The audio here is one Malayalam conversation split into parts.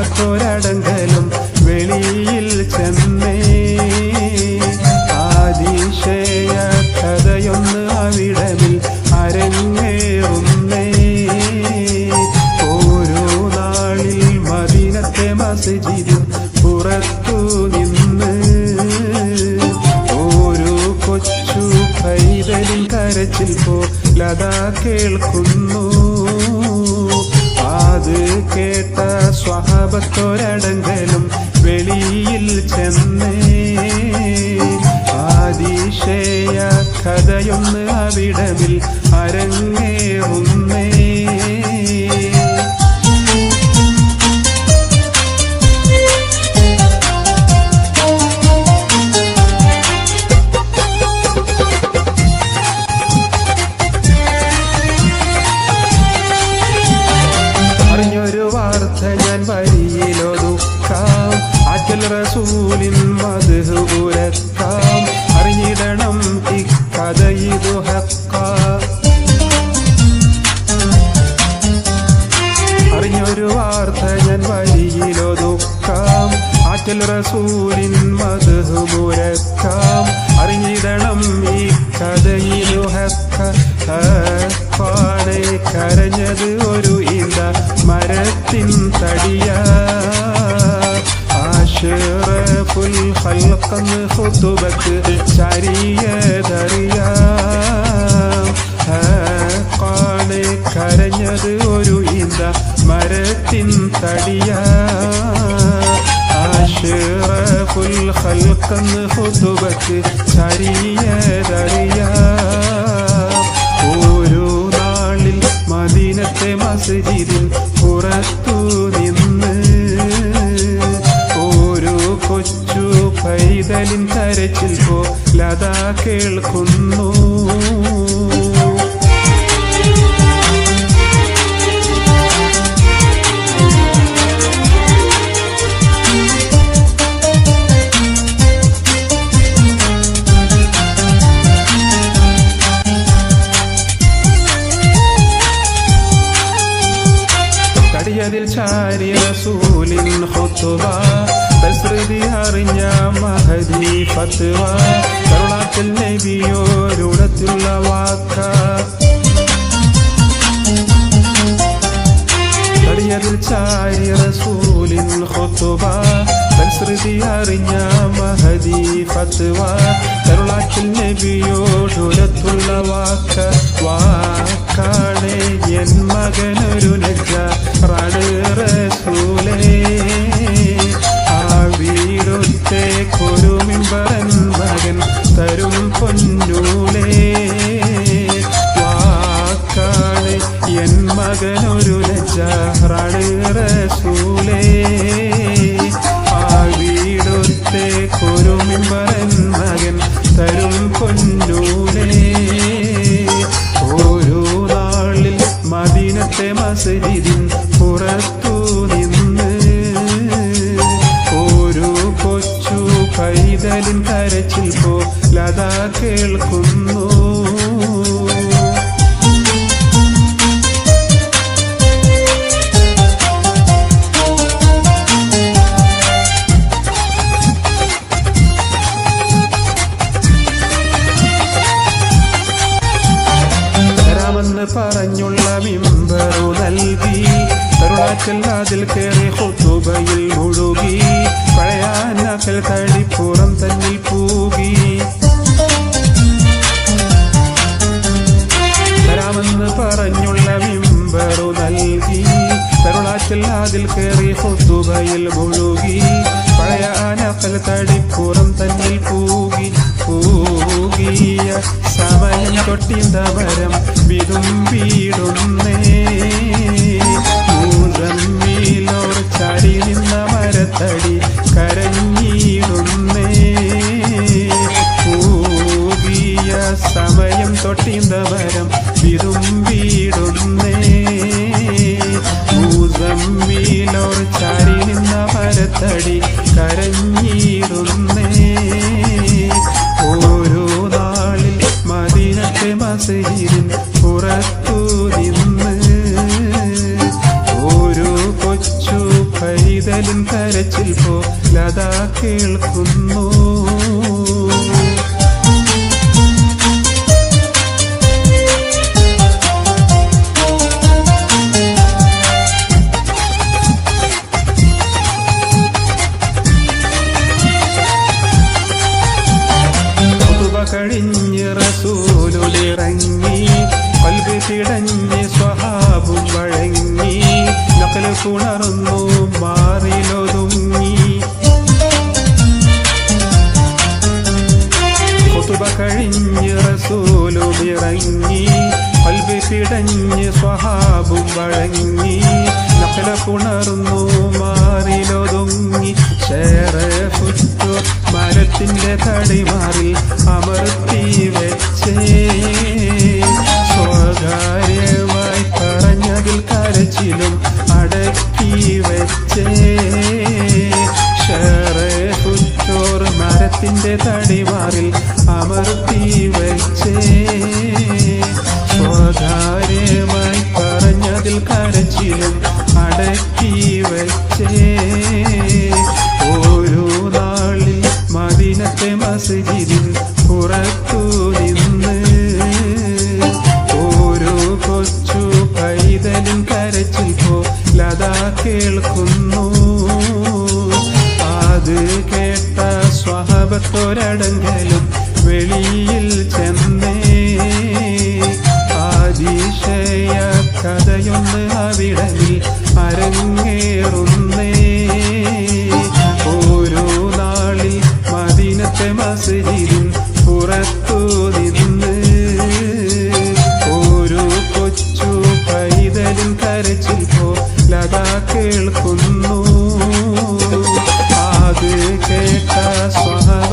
സ്വഭാവത്തോരടങ്കലും കേട്ട സ്വഭാവത്തോരടങ്കലും വെളിയിൽ ചെന്നേ. ആദിശേയ കഥയൊന്ന് അവിടമിൽ അരങ്ങേറുന്നേ. റസൂലിൻ മധു മുരക്കാം അറിഞ്ഞിടണം ഈ കഥയിലു ഹക്ക. ഹക്കാണ് കരഞ്ഞത് ഒരു ഇല മരത്തിൻ തടിയ. ആശിറഫുൽ ഖൽഖന്ന് ഖുതുബത്ത് ചരിയതറിയ ഹക്കാണ് കരഞ്ഞത് ഒരു ഇല മരത്തിൻ തടിയ. ആശിറഫുൽ ഖൽഖന്ന് ഖുതുബത്ത് ചരിയതറിയ ഓരോ നാളിൽ മദീനത്തെ മസ്ജിദിൽ പുറത്തു നിന്ന് ഓരോ കൊച്ചു പൈതലിൻ കരച്ചിൽ പോലതാ കേൾക്കുന്നു കടിയതിൽ ചാരി റസൂലിൻ ഹുത്തുവ തസ്രിതി അറിഞ്ഞ മഹദി ഫത്വ കരുണാത്തിൽ നബിയോരുടത്തുള്ള വാക്ക. കടിയതിൽ ചാരി റസൂലിൻ ഖുത്വ തസ്രിതി അറിഞ്ഞ മഹദി ഫത്വ കരുണാത്തിൽ നബിയോടുരത്തുള്ള വാക്ക. വാക്കാണ് എൻ മകനൊരു തരും പറഞ്ഞുള്ള മിമ്പറു നൽകി. കരുണാറ്റൽ അതിൽ കയറി ഹുത്തുബയിൽ മുഴുകി. പഴയ തടിപ്പുറം തന്നിൽ പൂകി. തരാമെന്ന് പറഞ്ഞുള്ള മിമ്പറു നൽകി. കരുണാറ്റൽ അതിൽ കയറി ഹുത്തുബയിൽ മുഴുകി. പഴയ നക്കൽ തടിപ്പുറം തന്നിൽ പൂകി. പൂകിയ സമയം തൊട്ടിന്തമരം വിതുമ്പിടുന്നേ മൂസമ്മീലോർ ചടി നിന്ന മരത്തടി കരഞ്ഞിടുന്നേ. പൂകിയ സമയം തൊട്ടിന്തവരം വിതുമ്പിടുന്നേ മൂസമ്മീലോർ ചടി നിന്ന മരത്തടി കരഞ്ഞിടുന്നേ കഴിഞ്ഞ് റസൂലുലിറങ്ങി കൽബി പിടഞ്ഞ് സ്വഹാബും വഴങ്ങി നക്കൽ കുണർന്നു മാറിലൊതുങ്ങി ഖുതുബ കഴിഞ്ഞ് റസൂലുലിറങ്ങി കൽബി പിടഞ്ഞ് സ്വഹാബും വഴങ്ങി നക്കല കുണർന്നു മാറിലൊതുങ്ങി ഷേറഫുറ്റു മരത്തിന്റെ തടിമാറിൽ അമർത്തി മരത്തിന്റെ തടിവാറിൽ അമർത്തി വച്ചേ. സ്വകാര്യമായി പറഞ്ഞതിൽ കരച്ചിലും അടക്കി വച്ചേ. ഓരോ നാളിൽ മദീനത്തെ മസ്ജിദിൽ പുറത്തു സ്വഹബത്തൊരടങ്കലും വെളിയിൽ ചെന്നേ. ആദിശയ കഥയൊന്ന് അവിടയിൽ അരങ്ങേറുന്നേ. ഓരോ നാളിൽ മദീനത്തെ മസ്ജിദിൻ പുറത്തു നിന്ന് ഓരോ കൊച്ചു പൈതലും കരച്ചിൽ പോ ലതാ കേൾക്കുന്നു.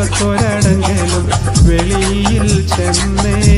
സ്വഭാവത്തൊരടങ്കലും വെളിയിൽ ചെന്നേ.